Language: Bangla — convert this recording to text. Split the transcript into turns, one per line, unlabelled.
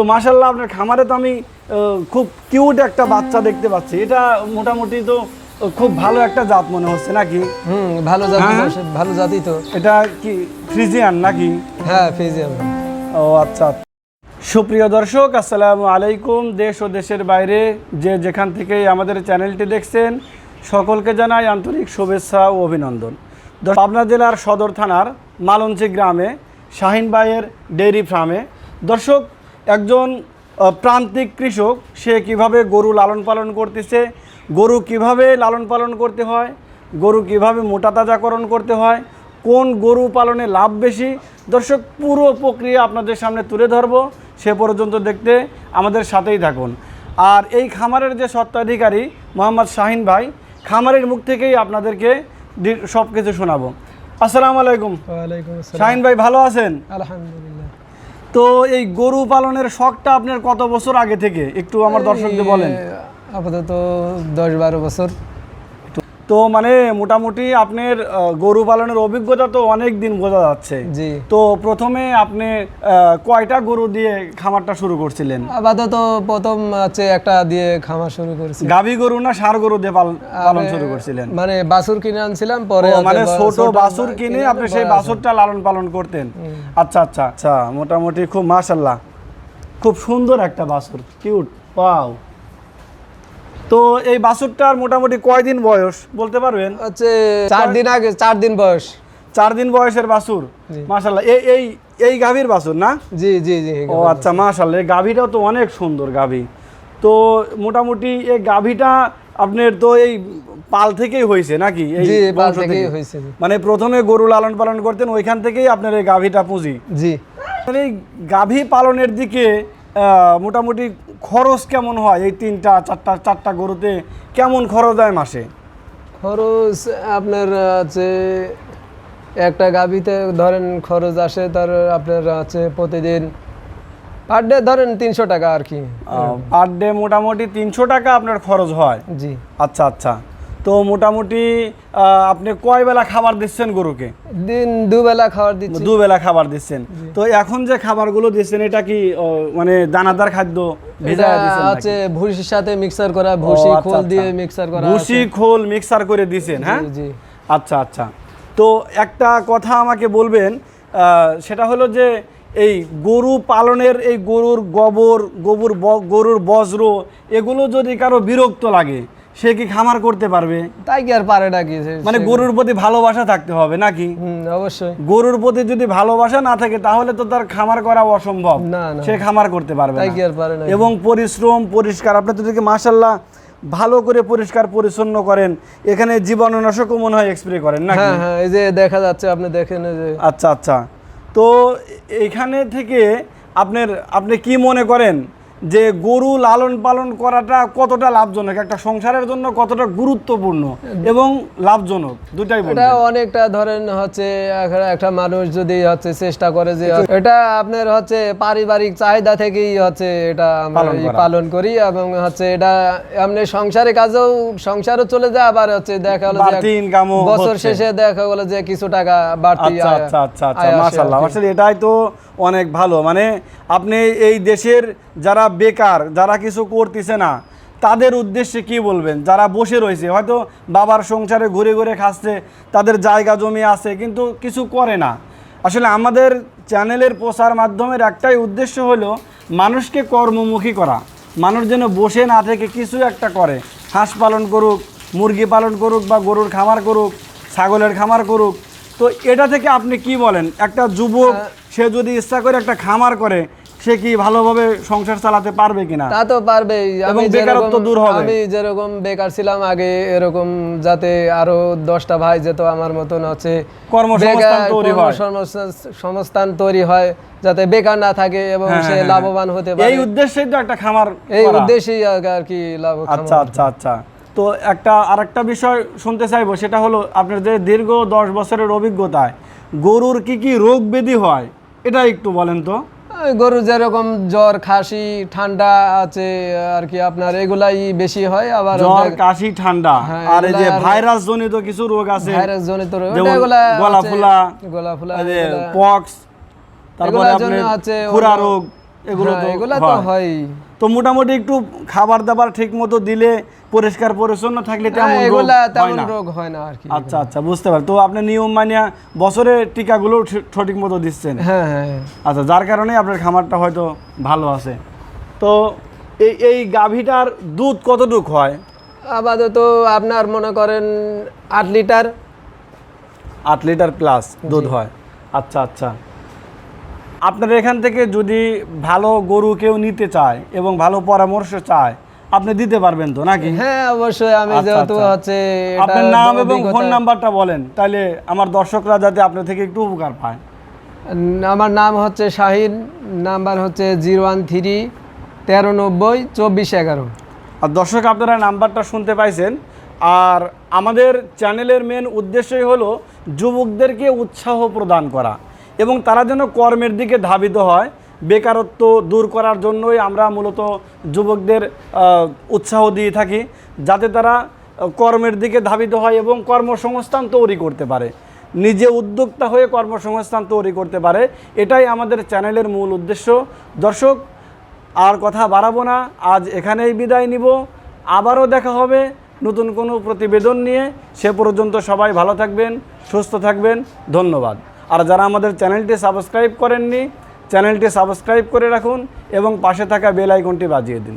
তো মাশাল্লাহ আপনার খামারে তো আমি খুব কিউট একটা বাচ্চা দেখতে পাচ্ছি। এটা মোটামুটি তো খুব ভালো একটা জাত মনে হচ্ছে নাকি?
হুম ভালো জাত
হ্যাঁ?
ভালো জাতি তো।
এটা কি ফ্রিজিয়ান নাকি?
হ্যাঁ ফ্রিজিয়ান।
ও আচ্ছা। সুপ্রিয় দর্শক আসসালামু আলাইকুম। দেশ ও দেশের বাইরে যে যেখান থেকে আমাদের চ্যানেলটি দেখছেন সকলকে জানাই আন্তরিক শুভেচ্ছা ও অভিনন্দন। পাবনা জেলার সদর থানার মালঞ্চি গ্রামে শাহিন ভাইয়ের ডেইরি ফার্মে। দর্শক একজন প্রান্তিক কৃষক সে কীভাবে গরু লালন পালন করতেছে গরু কীভাবে লালন পালন করতে হয় গরু কীভাবে মোটা তাজাকরণ করতে হয় কোন গরু পালনে লাভ বেশি দর্শক পুরো প্রক্রিয়া আপনাদের সামনে তুলে ধরবো সে পর্যন্ত দেখতে আমাদের সাথেই থাকুন। আর এই খামারের যে সত্ত্বাধিকারী মোহাম্মদ শাহিন ভাই খামারের মুখ থেকেই আপনাদেরকে সব কিছু শোনাবো। আসসালামু আলাইকুম। শাহিন ভাই ভালো আছেন?
আলহামদুলিল্লাহ।
তো এই গরু পালনের শখটা আপনার কত বছর আগে থেকে? একটু আমার দর্শকদের বলেন।
আপাতত দশ বারো বছর।
তো মানে মোটামুটি আপনার গরু পালনের অভিজ্ঞতা তো অনেক দিন বোঝা যাচ্ছে।
জি।
তো প্রথমে আপনি কয়টা গরু দিয়ে খামারটা শুরু করছিলেন?
আপাতত প্রথম হচ্ছে একটা দিয়ে খামার শুরু করেছি।
গাভী গরু না সার গরু দিয়ে পালন শুরু করছিলেন?
মানে বাছুর কিনে আনছিলাম পরে
মানে ছোট বাছুর কিনে আপনি সেই বাছুরটা লালন পালন করতেন। আচ্ছা আচ্ছা আচ্ছা মোটামুটি খুব মাশাল্লাহ খুব সুন্দর একটা বাছুর কিউট পাও তো এই বাছুরটার মোটামুটি কয়দিন বয়স? বলতে পারবেন?
হচ্ছে চার দিন আগে চার দিন বয়স।
চার দিন বয়সের বাছুর?
জি।
মাশাল্লাহ এই এই এই গাভীর বাছুর না?
জি জি জি
ও আচ্ছা মাশাল্লাহ এই গাভীটাও তো অনেক সুন্দর গাভী। তো মোটামুটি এই গাভীটা আপনার তো এই পাল থেকেই হয়েছে নাকি? এই
জি পাল থেকেই হয়েছে
মানে প্রথমে গরু লালন পালন করতেন ওইখান থেকেই আপনার এই গাভীটা পুঁজি।
জি।
মানে এই গাভী পালনের দিকে মোটামুটি খরচ কেমন হয় এই তিনটা চারটা চারটা গরুতে? কেমন খরচ হয় মাসে?
খরচ আপনার আছে একটা গাভিতে ধরেন খরচ আসে তার আপনার আছে প্রতিদিন পার ডে ধরেন তিনশো টাকা আর কি।
পার ডে মোটামুটি তিনশো টাকা আপনার খরচ হয়।
জি।
আচ্ছা আচ্ছা। তো মোটামুটি আপনি কয় বেলা খাবার দিচ্ছেন গরুকে?
দিন দুবেলা খাবার দিচ্ছি।
দুবেলা খাবার দিচ্ছেন। তো এখন যে খাবারগুলো দিচ্ছেন এটা কি মানে দানাদার খাদ্য ভেজা দিচ্ছেন
আছে ভুসির সাথে মিক্সার করা ভুসি
আচ্ছা,
খোল দিয়ে
আচ্ছা।
মিক্সার করা
ভুসি খোল মিক্সার করে দিছেন হ্যাঁ?
জি।
আচ্ছা আচ্ছা। তো একটা কথা আমাকে বলবেন সেটা হলো যে এই গরু পালনের এই গরুর গোবর গোবর গরুর বজ্র এগুলো যদি কারও বিরক্ত লাগে সে কি খামার করতে পারবে?
তাই কি আর পারে নাকি সে-
মানে গরুর প্রতি ভালোবাসা থাকতে হবে নাকি?
অবশ্যই।
গরুর প্রতি যদি ভালোবাসা না থাকে তাহলে তো তার খামার করা অসম্ভব।
না না।
সে খামার করতে পারবে
তাই কি আর পারে না
এবং পরিশ্রম পরিষ্কার আপনি তো দেখি মাসাল্লাহ ভালো করে পরিষ্কার পরিচ্ছন্ন করেন। এখানে জীবাণুনাশকও মনে হয় স্প্রে করেন নাকি?
হ্যাঁ হ্যাঁ এই যে দেখা যাচ্ছে আপনি দেখেন যে।
আচ্ছা আচ্ছা। তো এখানে থেকে আপনার আপনি কি মনে করেন? যে গরু লালন পালন করাটা কতটা লাভজনক? একটা সংসারের জন্য কতটা গুরুত্বপূর্ণ এবং লাভজনক? দুটাই
এটা অনেকটা ধরেন হচ্ছে একটা- মানুষ যদি হচ্ছে চেষ্টা করে যে এটা আপনার হচ্ছে পারিবারিক চাহিদা থেকেই হচ্ছে এটা আমরা
পালন করা।
এবং হচ্ছে এটা আপনি সংসারে কাজেও সংসারও চলে যায় আবার হচ্ছে দেখা গেলো যে বছর শেষে দেখা গেলো যে কিছু টাকা বাড়তি
আচ্ছা আচ্ছা আচ্ছা
কি।
আসলে এটাই তো অনেক ভালো। মানে আপনি এই দেশের যারা বেকার, যারা কিছু করতেছে না, তাদের উদ্দেশ্যে কি বলবেন? যারা বসে রয়েছে, হয়তো বাবার সংসারে ঘুরে ঘুরে খাচ্ছে, তাদের জায়গা জমি আছে, কিন্তু কিছু করে না। আসলে আমাদের চ্যানেলের প্রচার মাধ্যমের একটাই উদ্দেশ্য হলো মানুষকে কর্মমুখী করা। মানুষ যেন বসে না থেকে কিছু একটা করে। হাঁস পালন করুক, মুরগি পালন করুক বা গরুর খামার করুক, ছাগলের খামার করুক। তো এটা থেকে আপনি কি বলেন? একটা যুবক সে যদি ইচ্ছা করে একটা খামার করে সে কি ভালোভাবে সংসার চালাতে পারবে কিনা?
তা তো পারবেই। আমি
এবং বেকারত্ব দূর হবে।
আমি যেরকম বেকার ছিলাম আগে এরকম যাতে আরও দশটা ভাই যেত আমার মতন হচ্ছে।
কর্মসংস্থান তৈরি হয়।
সংস্থান তৈরি হয় যাতে বেকার না থাকে এবং
হ্যাঁ,
সে
হ্যাঁ,
লাভবান হতে পারে।
এই উদ্দেশ্যেই তো একটা খামার
এই। উদ্দেশ্যেই আর আর কি লাভ
আচ্ছা আচ্ছা আচ্ছা। তো একটা আরেকটা বিষয় শুনতে চাইব সেটা হলো আপনার যে দীর্ঘ দশ বছরের অভিজ্ঞতায় গরুর কি কি রোগ ব্যাধি হয়? এটা একটু বলেন তো।
গরু যেরকম জ্বর খাসি ঠান্ডা আছে আর কি আপনার এগুলাই বেশি হয় আবার
জ্বর কাশি ঠান্ডা।
হ্যাঁ,
আর এই যে ভাইরাস জনিত কিছু রোগ আছে
ভাইরাস জনিত রোগ এগুলা
গলা ফুলা
গলা ফোলা
পক্স তারপরে আপনার খুরা রোগ। এগুলো
হ্যাঁ,
তো হয়। তো মোটামুটি একটু খাবার দাবার ঠিক মতো দিলে পরিষ্কার পরিচ্ছন্ন থাকলে তেমন
হ্যাঁ,
রোগ
এগুলা তেমন রোগ হয় না আর কি।
আচ্ছা আচ্ছা বুঝতে পারি তো আপনি নিয়ম মানিয়া বছরে টিকাগুলো ঠিক- সঠিক মতো দিচ্ছেন?
হ্যাঁ হ্যাঁ
আচ্ছা যার কারণে আপনার খামারটা হয়তো ভালো আছে। তো এই এই গাভীটার দুধ কতটুক হয়?
আপাতত আপনার মনে করেন আট লিটার।
আট লিটার প্লাস দুধ হয়। আচ্ছা আচ্ছা। আপনার এখান থেকে যদি ভালো গরু কেউ নিতে চায় এবং ভালো পরামর্শ চায় আপনি দিতে পারবেন তো নাকি?
হ্যাঁ অবশ্যই আমি
আচ্ছা,
যেহেতু
আচ্ছা।
হচ্ছে
আপনার নাম এবং ফোন নাম্বারটা বলেন তাহলে আমার দর্শকরা যাতে আপনার থেকে একটু উপকার পায়।
আমার নাম হচ্ছে শাহিন নাম্বার হচ্ছে জিরো ওয়ান থ্রি তেরো নব্বই চব্বিশ এগারো।
আর দর্শক আপনারা নাম্বারটা শুনতে পাইছেন। আর আমাদের চ্যানেলের মেন উদ্দেশ্যই হলো যুবকদেরকে উৎসাহ প্রদান করা। এবং তারা যেন কর্মের দিকে ধাবিত হয়, বেকারত্ব দূর করার জন্যই আমরা মূলত যুবকদের উৎসাহ দিয়ে থাকি, যাতে তারা কর্মের দিকে ধাবিত হয় এবং কর্মসংস্থান তৈরি করতে পারে। নিজে উদ্যোক্তা হয়ে কর্মসংস্থান তৈরি করতে পারে, এটাই আমাদের চ্যানেলের মূল উদ্দেশ্য। দর্শক, আর কথা বাড়াবো না, আজ এখানেই বিদায় নিব। আবারও দেখা হবে নতুন কোনো প্রতিবেদন নিয়ে। সে পর্যন্ত সবাই ভালো থাকবেন, সুস্থ থাকবেন। ধন্যবাদ। আর যারা আমাদের চ্যানেলটি সাবস্ক্রাইব করেননি, চ্যানেলটি সাবস্ক্রাইব করে রাখুন এবং পাশে থাকা বেল আইকনটি বাজিয়ে দিন।